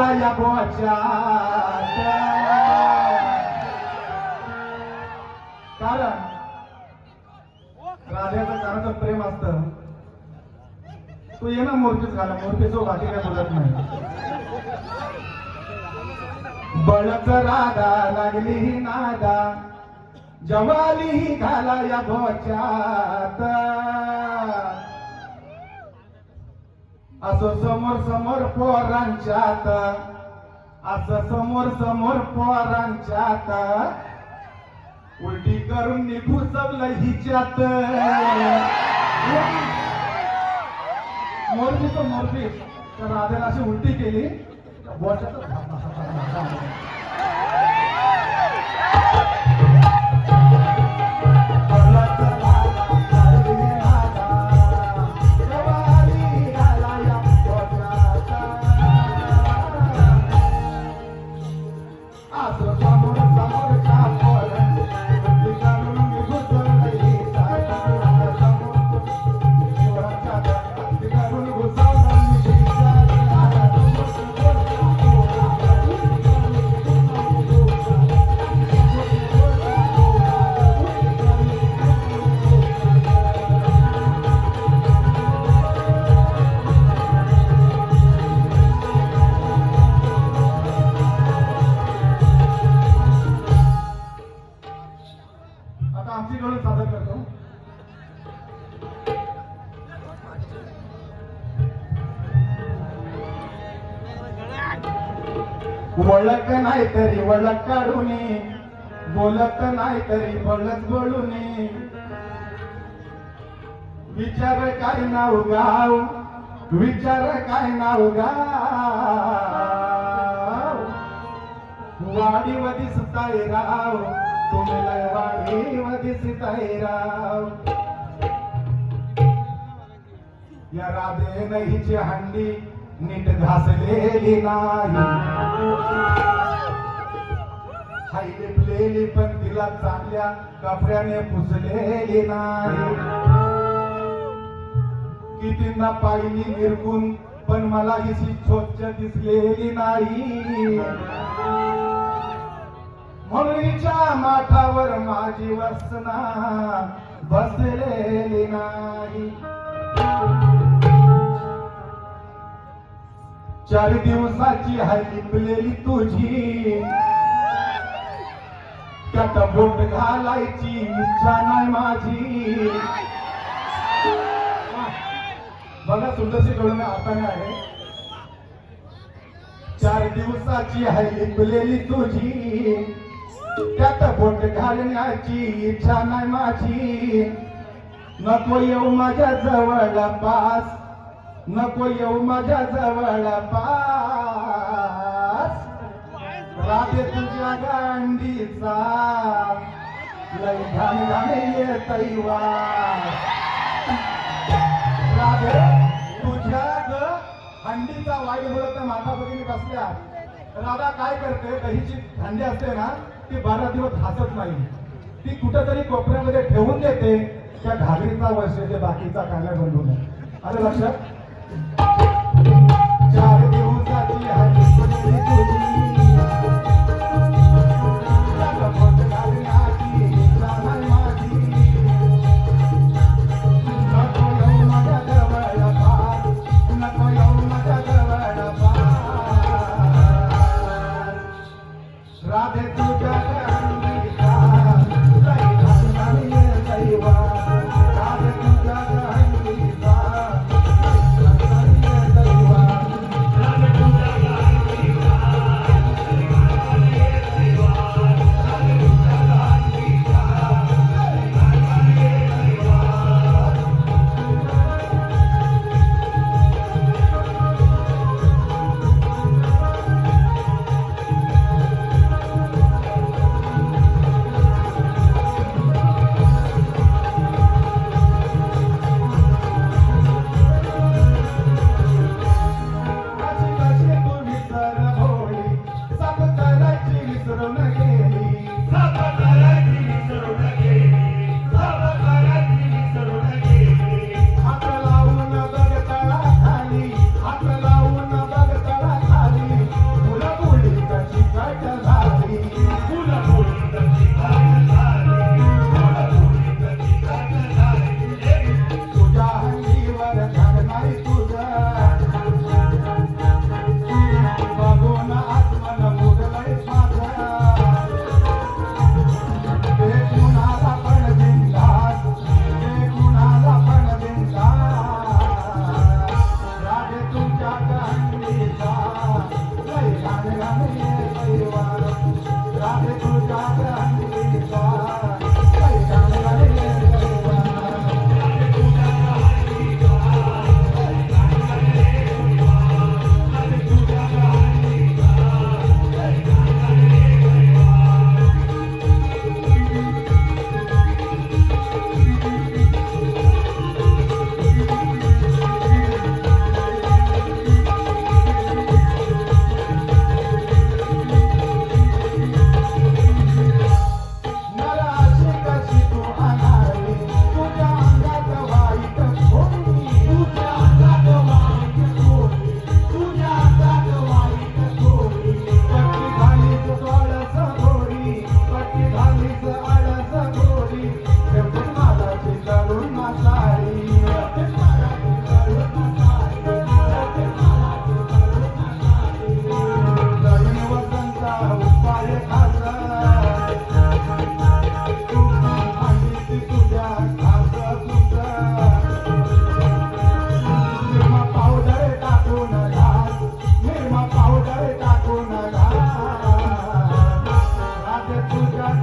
घाला या बोच्यात कारण राजाचं कानाचं प्रेम असतं. तू ये ना मूर्तीच घाला. मूर्तीचं बाकी काय बोलत नाही. बळच राधा लागली ही नादा. जवाली ही घाला या भोच्यात. असं समोर समोर पोरांच्यात असं समोर समोर पोरांच्यात उलटी करून निघू सबलं हिच्यात. मोरबी तो मोरबी तर राधेला अशी उलटी केली. बोटात वळख नाही तरी वळख काढून बोलत नाही तरी बोलत बोलून विचार काय नाव गाव विचार काय नाव गाव वाडीवधी सुताई राव तुम्हाला वाडी वाडीवधी सुताई राव. या राधे नहीची हंडी नीट घासलेली नाही. हाई लिपलेली पण तिला चांगल्या कपड्याने पुसलेली नाही. कितींदा पाहिली निरकून पण मला हिची स्वच्छ दिसलेली नाही. म्हणूनच्या माठावर माझी वसना बसलेली नाही. चार दिवसाची हाय लिपलेली तुझी. त्यात बोट घालायची इच्छा नाही माझी. बघा तुळशी डोळ्या हाताने आहे. चार दिवसाची आहे लिपलेली तुझी. त्यात बोट घालण्याची इच्छा नाही माझी. नको येऊ माझ्या जवळ पास. नको येऊ माझ्या जवळ पास. राधे तुझ्या गांडीचा. लई घाण घाण येत राधे तुझ्या ग हंडीचा वाईट बोलत माता भगिनी बसल्या राधा काय करते दहीची थंडी असते ना ती बारा दिवस हसत नाही. ती कुठेतरी कोपऱ्यामध्ये ठेवून देते त्या घागरीचा जे बाकीचा खायला बनवून. आलं लक्षात? चार दिवसाची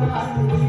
Thank you.